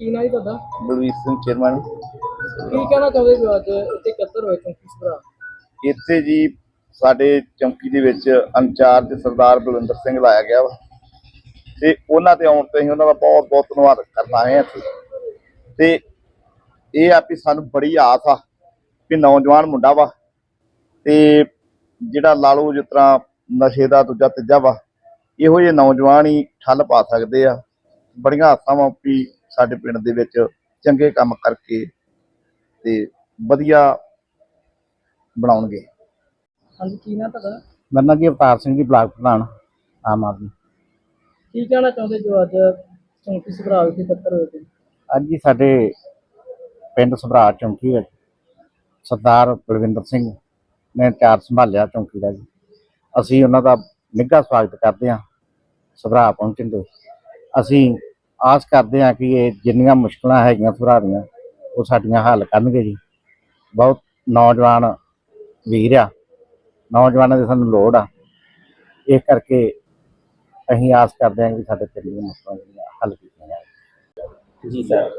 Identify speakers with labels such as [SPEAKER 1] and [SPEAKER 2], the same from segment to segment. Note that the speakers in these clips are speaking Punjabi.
[SPEAKER 1] ਕੀ ਨਾਂ ਜੀ ਤੁਹਾਡਾ?
[SPEAKER 2] ਬਲਵੀਰ ਸਿੰਘ ਚੇਅਰਮੈਨ।
[SPEAKER 1] ਕੀ ਕਹਿਣਾ ਚਾਹੁੰਦੇ ਹੋ ਅੱਜ ਇੱਥੇ ਇਕੱਤਰ ਹੋਏ ਚੌਂਕੀ ਸਭਰਾ
[SPEAKER 2] ਇੱਥੇ ਜੀ ਸਾਡੇ ਚੌਂਕੀ ਦੇ ਵਿੱਚ ਇੰਚਾਰਜ ਸਰਦਾਰ ਬਲਵਿੰਦਰ ਸਿੰਘ ਲਾਇਆ ਗਿਆ ਵਾ। ਤੇ ਉਹਨਾਂ ਤੇ ਆਉਣ ਤੇ ਅਸੀਂ ਉਹਨਾਂ ਦਾ ਬਹੁਤ ਬਹੁਤ ਧੰਨਵਾਦ ਕਰਨਾ ਹੈ ਇੱਥੇ। ਤੇ ਇਹ ਆ ਵੀ ਸਾਨੂੰ ਬੜੀ ਆਸ ਆ ਕਿ ਨੌਜਵਾਨ ਮੁੰਡਾ ਵਾ। ਤੇ ਜਿਹੜਾ ਲਾ ਲਓ ਜਿਸ ਤਰ੍ਹਾਂ ਨਸ਼ੇ ਦਾ ਦੂਜਾ ਤੀਜਾ ਵਾ ਇਹੋ ਜਿਹੇ ਨੌਜਵਾਨ ਹੀ ਠੱਲ ਪਾ ਸਕਦੇ ਆ। ਬੜੀਆਂ ਆਸਾਂ ਵਾ ਵੀ ਸਾਡੇ ਪਿੰਡ ਦੇ ਵਿੱਚ ਚੰਗੇ ਕੰਮ ਕਰਕੇ ਤੇ ਵਧੀਆ ਬਣਾਉਣਗੇ।
[SPEAKER 1] ਹਾਂਜੀ ਕੀ ਨਾਂ ਤੁਹਾਡਾ?
[SPEAKER 3] ਮੇਰਾ ਨਾਂ ਜੀ ਅਵਤਾਰ ਸਿੰਘ ਜੀ ਬਲਾਕ ਪ੍ਰਧਾਨ ਆਮ ਆਦਮੀ।
[SPEAKER 1] ਕੀ ਕਹਿਣਾ ਚਾਹੁੰਦੇ ਜੋ ਅੱਜ ਚੌਂਕੀ ਸਭਰਾ ਵਿਖੇ ਇਕੱਤਰ ਹੋਏ ਸੀ?
[SPEAKER 3] ਅੱਜ ਹੀ ਸਾਡੇ ਪਿੰਡ ਸਭਰਾ ਚੌਂਕੀ ਵਿੱਚ ਸਰਦਾਰ ਬਲਵਿੰਦਰ ਸਿੰਘ ਨੇ ਚਾਰ ਸੰਭਾਲਿਆ ਚੌਂਕੀ ਦਾ ਜੀ। ਅਸੀਂ ਉਹਨਾਂ ਦਾ ਨਿੱਘਾ ਸਵਾਗਤ ਕਰਦੇ ਹਾਂ ਸਭਰਾ ਪਹੁੰਚਣ ਦੇ ਅਸੀਂ ਆਸ ਕਰਦੇ ਹਾਂ ਕਿ ਇਹ ਜਿੰਨੀਆਂ ਮੁਸ਼ਕਲਾਂ ਹੈਗੀਆਂ ਸਭਰਾ ਦੀਆਂ ਉਹ ਸਾਡੀਆਂ ਹੱਲ ਕਰਨਗੇ ਜੀ। ਬਹੁਤ ਨੌਜਵਾਨ ਵੀਰ ਆ ਨੌਜਵਾਨਾਂ ਦੀ ਸਾਨੂੰ ਲੋੜ ਆ। ਇਸ ਕਰਕੇ ਅਸੀਂ ਆਸ ਕਰਦੇ ਹਾਂ ਕਿ ਸਾਡੇ ਪਿੰਡ ਦੀਆਂ ਮੁਸ਼ਕਲਾਂ ਜਿਹੜੀਆਂ ਹੱਲ ਕੀਤੀਆਂ ਜਾਣ।
[SPEAKER 4] ਜੀ ਸਰ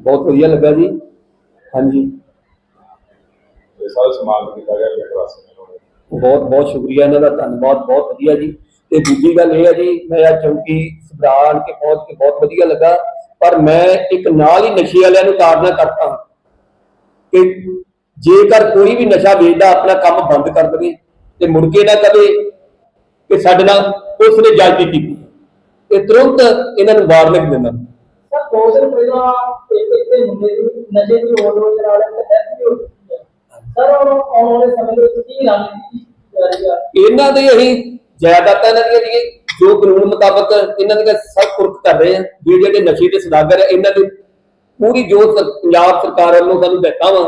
[SPEAKER 4] ਬਹੁਤ ਵਧੀਆ ਲੱਗਾ ਜੀ। ਹਾਂਜੀ।
[SPEAKER 5] ਤੇ ਸਾਰੇ ਸਮਾਨ ਨੂੰ ਕੀਤਾ ਗਿਆ ਪਿੰਡ ਵਾਸੀਆਂ ਨੂੰ
[SPEAKER 4] ਬਹੁਤ ਬਹੁਤ ਸ਼ੁਕਰੀਆ ਇਹਨਾਂ ਦਾ ਧੰਨਵਾਦ ਬਹੁਤ ਵਧੀਆ ਜੀ। ਤੇ ਦੂਜੀ ਗੱਲ ਇਹ ਹੈ ਜੀ ਮੈਂ ਆ ਚੌਂਕੀ ਸਬਰਾਨ ਕੇ ਪਹੁੰਚ ਕੇ ਬਹੁਤ ਵਧੀਆ ਲੱਗਾ ਪਰ ਮੈਂ ਇੱਕ ਨਾਲ ਹੀ ਨਸ਼ੇ ਵਾਲਿਆਂ ਨੂੰ ਤਾੜਨਾ ਕਰਤਾ ਹਾਂ ਕਿ ਜੇਕਰ ਕੋਈ ਵੀ ਨਸ਼ਾ ਵੇਚਦਾ ਆਪਣਾ ਕੰਮ ਬੰਦ ਕਰ ਦੇਵੇ ਤੇ ਮੁੜ ਕੇ ਨਾ ਕਵੇ ਕਿ ਸਾਡੇ ਨਾਲ ਪੁਲਿਸ ਨੇ ਜਾਇਜ਼ੀ ਕੀਤੀ। ਤੇ ਤੁਰੰਤ ਇਹਨਾਂ ਨੂੰ ਵਾਰਨਿੰਗ ਦਿੰਦਾ।
[SPEAKER 1] ਸਰ ਦੋ ਦਿਨ ਪਹਿਲਾਂ ਇੱਕ ਇੱਕ ਦੇ ਮੁੰਡੇ ਦੀ ਨਸ਼ੇ ਦੀ ਓਵਰਡੋਜ਼ ਨਾਲ ਇੱਕ ਡੈਥ ਵੀ ਹੋ ਚੁੱਕੀ ਹੈ। ਸਰ ਹੁਣ ਆਉਣ ਵਾਲੇ ਸਮੇਂ ਦੇ ਵਿੱਚ ਕੀ ਰਣਨੀਤੀ ਜਾ ਰਹੀ ਆ?
[SPEAKER 4] ਇਹਨਾਂ ਦੇ ਅਸੀਂ ਜਾਇਦਾਦਾਂ ਇਹਨਾਂ ਦੀਆਂ ਜੀ ਜੋ ਕਾਨੂੰਨ ਮੁਤਾਬਕ ਇਹਨਾਂ ਦੀਆਂ ਸਭ ਕੁਰਕ ਕਰ ਰਹੇ ਆ ਜਿਹੜੇ ਜਿਹੜੇ ਨਸ਼ੇ ਦੇ ਸਦਾਗਰ ਆ ਇਹਨਾਂ ਦੀ ਪੂਰੀ ਜੋ ਪੰਜਾਬ ਸਰਕਾਰ ਵੱਲੋਂ ਸਾਨੂੰ ਦਿੱਤਾ ਵਾ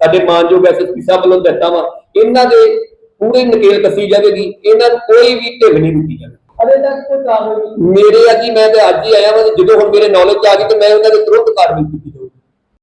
[SPEAKER 4] ਸਾਡੇ ਮਾਨਯੋਗ ਐਸਐਸਪੀ ਸਾਹਿਬ ਵੱਲੋਂ ਦਿੱਤਾ ਵਾ ਇਹਨਾਂ ਦੇ ਪੂਰੀ ਨਕੇਲ ਕੱਸੀ ਜਾਵੇਗੀ ਇਹਨਾਂ ਨੂੰ ਕੋਈ ਵੀ ਢਿੱਲ ਨਹੀਂ ਦਿੱਤੀ ਜਾਵੇਗੀ।
[SPEAKER 1] ਅਜੇ ਤੱਕ ਕੋਈ ਕਾਰਵਾਈ
[SPEAKER 4] ਮੇਰੇ ਆ ਜੀ ਮੈਂ ਤੇ ਅੱਜ ਹੀ ਆਇਆ ਵਾਂ ਜਦੋਂ ਹੁਣ ਮੇਰੇ ਨੌਲੇਜ ਆ ਗਈ ਤੇ ਮੈਂ ਉਹਨਾਂ ਦੇ ਤੁਰੰਤ ਕਾਰਵਾਈ ਕੀਤੀ